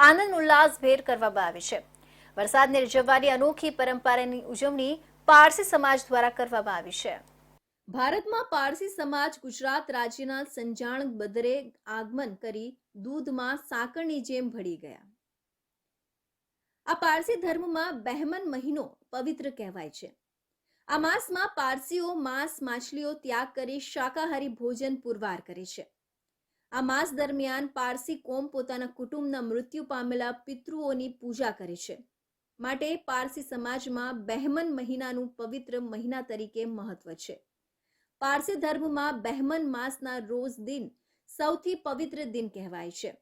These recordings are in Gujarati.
આનંદ ઉલ્લાસભેર કરવામાં આવે છે. વરસાદને રીઝવવાની અનોખી પરંપરાની ઉજવણી પારસી સમાજ દ્વારા કરવામાં આવી છે. ભારતમાં પારસી સમાજ ગુજરાત રાજ્યના સંજાણ બદરે આગમન કરી દૂધમાં સાકરની જેમ ભળી ગયા. આ પારસી ધર્મમાં બહેમન મહિનો પવિત્ર કહેવાય છે. આ માસમાં પારસીઓ, માંસ, માછલીઓ ત્યાગ કરી શાકાહારી ભોજન પુરવાર કરે છે. આ માસ દરમિયાન પારસી કોમ પોતાના કુટુંબના મૃત્યુ પામેલા પિતૃઓની પૂજા કરે છે. માટે પારસી સમાજમાં બહેમન મહિનાનું પવિત્ર મહિના તરીકે મહત્વ છે. પારસી ધર્મમાં બહેમન માસના રોજ દિન સૌથી પવિત્ર દિન કહેવાય છે.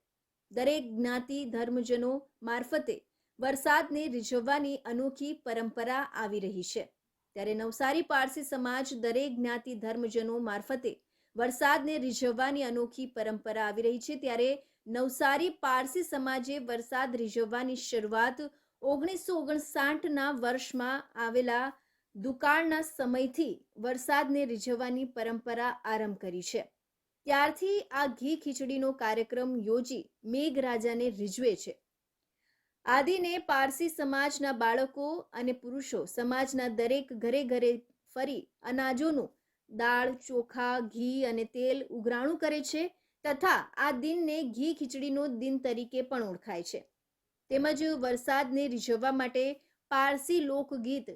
દરેક જ્ઞાતિ ધર્મજનો મારફતે વરસાદને રીઝવવાની અનોખી પરંપરા આવી રહી છે. ત્યારે નવસારી પારસી સમાજ દરેક જ્ઞાતિ ધર્મજનો મારફતે વરસાદને રીઝવવાની અનોખી પરંપરા આવી રહી છે. ત્યારે નવસારી પારસી સમાજે વરસાદ રીઝવવાની શરૂઆત ઓગણીસો ઓગણસાઠના વર્ષમાં આવેલા દુકાળના સમયથી વરસાદને રીઝવવાની પરંપરા આરંભ કરી છે. ત્યારથી આ ઘી ખીચડીનો કાર્યક્રમ યોજી મેઘરાજાને રીઝવે છે. આદિને પારસી સમાજના બાળકો અને પુરુષો સમાજના દરેક ઘરે ઘરે ફરી અનાજોનું દાળ, ચોખા, ઘી અને તેલ ઉઘરાણું કરે છે તથા આ દિનને ઘી ખીચડીનો દિન તરીકે પણ ઓળખાય છે. તેમજ વરસાદને રીઝવવા માટે પારસી લોકગીત,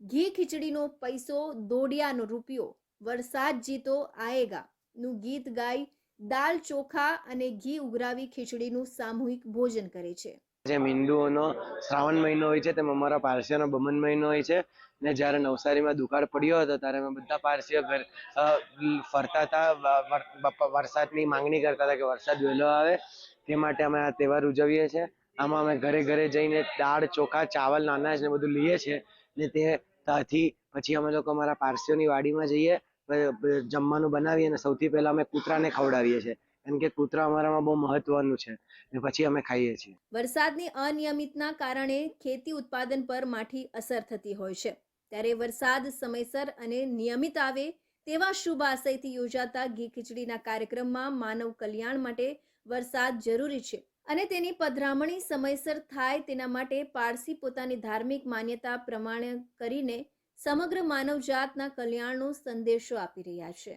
ઘી ખીચડીનો પૈસો દોડિયાનો રૂપિયો, વરસાદ જીતો આએગા નું ગીત ગાઈ દાળ ચોખા અને ઘી ઉઘરાવી ખીચડીનું સામૂહિક ભોજન કરે છે. જેમ હિન્દુઓનો શ્રાવણ મહિનો હોય છે, તેમ અમારા પારસીઓનો બમન મહિનો હોય છે. ને જ્યારે નવસારીમાં દુકાળ પડ્યો હતો, ત્યારે અમે બધા પારસીઓ ઘર ફરતા હતા. વરસાદની માંગણી કરતા હતા કે વરસાદ વહેલો આવે, તે માટે અમે આ તહેવાર ઉજવીએ છીએ. આમાં અમે ઘરે ઘરે જઈને દાળ, ચોખા, ચાવલ, અનાજ ને બધું લઈએ છીએ. ને તે ત્યાંથી પછી અમે લોકો અમારા પારસીઓની વાડીમાં જઈએ. જમવાનું બનાવીએ અને સૌથી પહેલા અમે કૂતરાને ખવડાવીએ છીએ. કારણ કે કૂતરા અમારામાં બહુ મહત્વનું છે ને પછી અમે ખાઈએ છીએ. વરસાદની અનિયમિતના કારણે ખેતી ઉત્પાદન પર માઠી અસર થતી હોય છે. ત્યારે વરસાદ સમયસર અને નિયમિત આવે તેવા શુભ આશયથી યોજાતા ઘી ખીચડીના કાર્યક્રમમાં માનવ કલ્યાણ માટે વરસાદ જરૂરી છે અને તેની પધરામણી સમયસર થાય તેના માટે પારસી પોતાની ધાર્મિક માન્યતા પ્રમાણે કરીને સમગ્ર માનવજાતના કલ્યાણનો સંદેશો આપી રહ્યા છે.